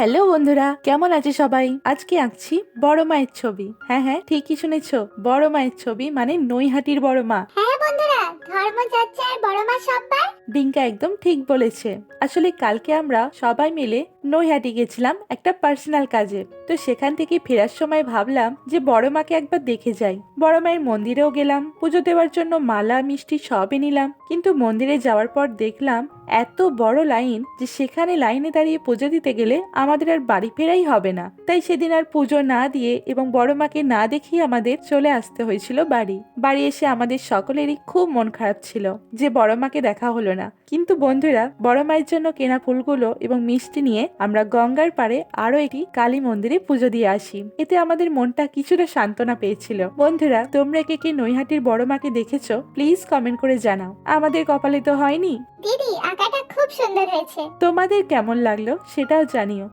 Hello বন্ধুরা কেমন আছে সবাই? আজকে আঁকছি বড় মায়ের ছবি। হ্যাঁ হ্যাঁ ঠিকই শুনেছ। বড় মায়ের ছবি মানে নৈহাটির বড় মা। হ্যাঁ বন্ধুরা বড় মা ডিঙ্কা একদম ঠিক বলেছে। আসলে কালকে আমরা সবাই মিলে নৈহাটি গেছিলাম একটা পার্সোনাল কাজে। তো সেখান থেকে ফেরার সময় ভাবলাম যে বড় মাকে একবার দেখে যাই। বড় মায়ের মন্দিরেও গেলাম, পুজো দেওয়ার জন্য মালা, মিষ্টি সবই নিলাম। কিন্তু মন্দিরে যাওয়ার পর দেখলাম এত বড় লাইন যে সেখানে লাইনে দাঁড়িয়ে পুজো দিতে গেলে আমাদের আর বাড়ি ফেরাই হবে না। তাই সেদিন আর পুজো না দিয়ে এবং বড় মাকে না দেখিয়ে আমাদের চলে আসতে হয়েছিল বাড়ি। বাড়ি এসে আমাদের সকলেরই খুব মন খারাপ ছিল যে বড় মাকে দেখা হলো না। কিন্তু বন্ধুরা, বড় মায়ের জন্য কেনা ফুলগুলো এবং মিষ্টি নিয়ে আমরা গঙ্গার পাড়ে আরও একটি কালী মন্দিরে পুজো দিয়ে আসি। এতে আমাদের মনটা কিছুটা সান্ত্বনা পেয়েছিল। বন্ধুরা তোমরা কে কে নৈহাটির বড় মাকে দেখেছ প্লিজ কমেন্ট করে জানাও। আমাদের কপালে তো হয়নি? দিদি আঁকাটা খুব সুন্দর হয়েছে। তোমাদের কেমন লাগল সেটাও জানিও।